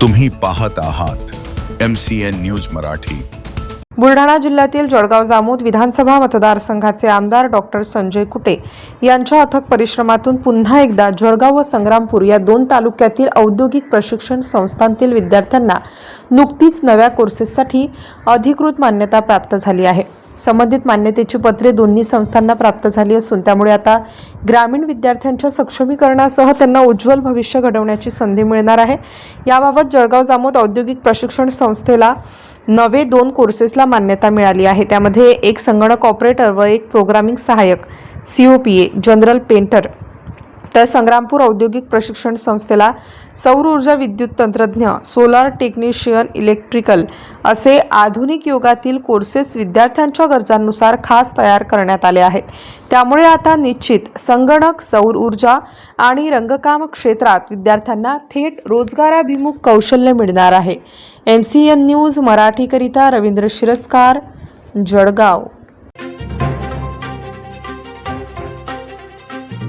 तुम्ही पाहत आहात M C N news Marathi. Buldhana जिल्ह्यातील जळगाव जामोद विधानसभा मतदारसंघाचे आमदार डॉक्टर संजय कुटे यांच्या अथक परिश्रमातून पुन्हा एकदा जळगाव व संग्रामपूर या दोन तालुक्यातील औद्योगिक प्रशिक्षण संस्थांतील विद्यार्थ्यांना नुकतीच नव्या कोर्सेससाठी अधिकृत मान्यता प्राप्त झाली आहे. संबंधित मान्यतेची पत्रे दोन्ही संस्थांना प्राप्त झाली असून त्यामुळे आता ग्रामीण विद्यार्थ्यांच्या सक्षमीकरणासह त्यांना उज्ज्वल भविष्य घडवण्याची संधी मिळणार आहे. याबाबत जळगाव जामोद औद्योगिक प्रशिक्षण संस्थेला नवे दोन कोर्सेसला मान्यता मिळाली आहे. त्यामध्ये एक संगणक ऑपरेटर व एक प्रोग्रामिंग सहाय्यक C O P A general painter तर संग्रामपूर औद्योगिक प्रशिक्षण संस्थेला सौर ऊर्जा विद्युत तंत्रज्ञ सोलार टेक्निशियन इलेक्ट्रिकल असे आधुनिक युगातील कोर्सेस विद्यार्थ्यांच्या गरजांनुसार खास तयार करण्यात आले आहेत. त्यामुळे आता निश्चित संगणक सौर ऊर्जा आणि रंगकाम क्षेत्रात विद्यार्थ्यांना थेट रोजगाराभिमुख कौशल्य मिळणार आहे. एम सी एन न्यूज मराठीकरिता रवींद्र शिरस्कार जळगाव.